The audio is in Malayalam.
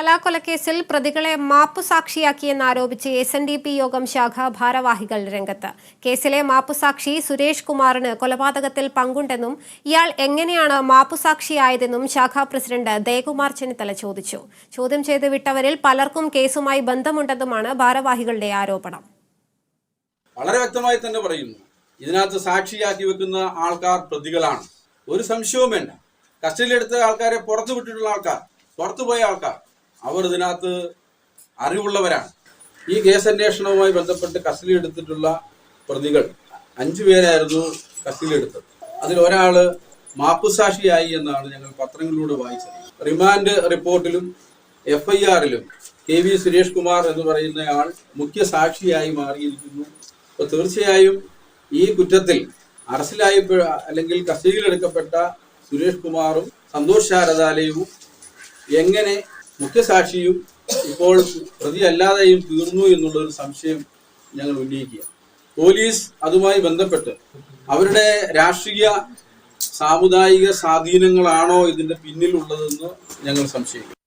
കലാകൊലക്കേസിൽ പ്രതികളെ മാപ്പുസാക്ഷിയാക്കിയെന്നാരോപിച്ച് S N D P Yogam ശാഖ ഭാരവാഹികൾ രംഗത്ത്. കേസിലെ മാപ്പുസാക്ഷി സുരേഷ് കുമാറിന് കൊലപാതകത്തിൽ പങ്കുണ്ടെന്നും ഇയാൾ എങ്ങനെയാണ് മാപ്പുസാക്ഷിയായതെന്നും ശാഖാ പ്രസിഡന്റ് ദയകുമാർ ചെന്നിത്തല ചോദിച്ചു. ചോദ്യം ചെയ്ത് വിട്ടവരിൽ പലർക്കും കേസുമായി ബന്ധമുണ്ടെന്നുമാണ് ഭാരവാഹികളുടെ ആരോപണം. വളരെ വ്യക്തമായി തന്നെ പറയുന്നു. ഇതിനകത്ത് സാക്ഷിയാക്കി വെക്കുന്ന ആൾക്കാർ പ്രതികളാണ്. ഒരു സംശയവും വേണ്ട. കസ്റ്റഡിയിലെടുത്ത ആൾക്കാരെ പുറത്തു വിട്ടിട്ടുള്ള ആൾക്കാർ പുറത്തുപോയ ആൾക്കാർ. അവർ ഇതിനകത്ത് അറിവുള്ളവരാണ്. ഈ കേസ് അന്വേഷണവുമായി ബന്ധപ്പെട്ട് കസ്റ്റഡി കസ്റ്റഡിയിലെടുത്തിട്ടുള്ള പ്രതികൾ അഞ്ചു പേരായിരുന്നു കസ്റ്റഡിയിലെടുത്തത് അതിൽ ഒരാൾ മാപ്പുസാക്ഷിയായി എന്നാണ് ഞങ്ങൾ പത്രങ്ങളിലൂടെ വായിച്ചത്. റിമാൻഡ് റിപ്പോർട്ടിലും എഫ് ഐ ആറിലും കെ വി സുരേഷ് കുമാർ എന്ന് പറയുന്നയാൾ മുഖ്യ സാക്ഷിയായി മാറിയിരിക്കുന്നു. അപ്പോൾ തീർച്ചയായും ഈ കുറ്റത്തിൽ അറസ്റ്റിലായി അല്ലെങ്കിൽ കസ്റ്റഡിയിലെടുക്കപ്പെട്ട സുരേഷ് കുമാറും സന്തോഷ് ശാരദാലയവും എങ്ങനെ മുഖ്യസാക്ഷിയും ഇപ്പോൾ പ്രതിയല്ലാതെയും തീർന്നു എന്നുള്ള ഒരു സംശയം ഞങ്ങൾ ഉന്നയിക്കുക പോലീസ് അതുമായി ബന്ധപ്പെട്ട് അവരുടെ രാഷ്ട്രീയ സാമുദായിക സ്വാധീനങ്ങളാണോ ഇതിന്റെ പിന്നിലുള്ളതെന്ന് ഞങ്ങൾ സംശയിക്കുന്നു.